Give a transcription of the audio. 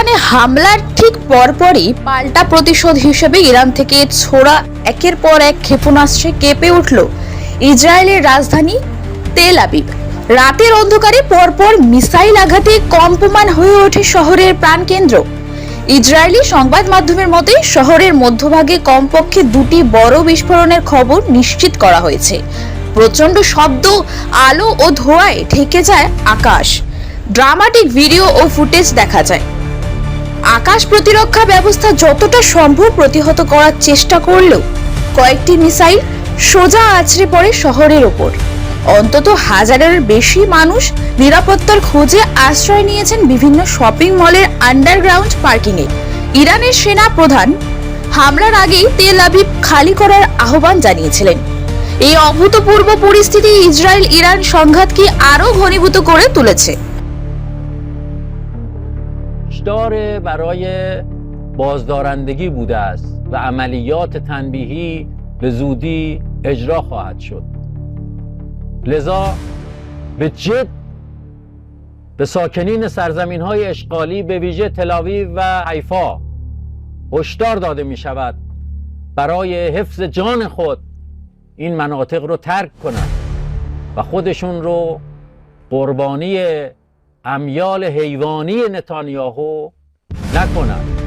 ইরানে হামলার ঠিক পরপরই পাল্টা প্রতিশোধ হিসেবে ইরান থেকে ছোড়া একের পর এক ক্ষেপণাস্ত্রে কেঁপে উঠল ইসরায়েলের রাজধানী তেল আবিব। রাতের অন্ধকারে পরপর মিসাইল আঘাতে কম্পমান হয়ে ওঠে শহরের প্রাণকেন্দ্র। ইসরায়েলি সংবাদ মাধ্যমের মতে, শহরের মধ্যভাগে কমপক্ষে দুটি বড় বিস্ফোরণের খবর নিশ্চিত করা হয়েছে। প্রচণ্ড শব্দ, আলো ও ধোঁয়ায় ঢেকে যায় আকাশ। ড্রামাটিক ভিডিও ও ফুটেজ দেখা যায়। আকাশ প্রতিরক্ষা ব্যবস্থা যতটা সম্ভব প্রতিহত করার চেষ্টা করলেও কয়েকটি মিসাইল সোজা আছড়ে পড়ে শহরের ওপর। অন্তত হাজারের বেশি মানুষ নিরাপত্তার খোঁজে আশ্রয় নিয়েছেন বিভিন্ন শপিং মলের আন্ডারগ্রাউন্ড পার্কিংয়ে। ইরানের সেনা প্রধান হামলার আগেই তেল আবিব খালি করার আহ্বান জানিয়েছিলেন। এই অভূতপূর্ব পরিস্থিতি ইসরায়েল ইরান সংঘাতকে আরও ঘনীভূত করে তুলেছে। هشدار برای بازدارندگی بوده است و عملیات تنبیهی به زودی اجرا خواهد شد. لذا به جد به ساکنین سرزمین های اشغالی به ویژه تلاویو و حیفا هشدار داده می شود برای حفظ جان خود این مناطق رو ترک کنند و خودشون رو قربانی امیال حیوانی نتانیاهو نکنند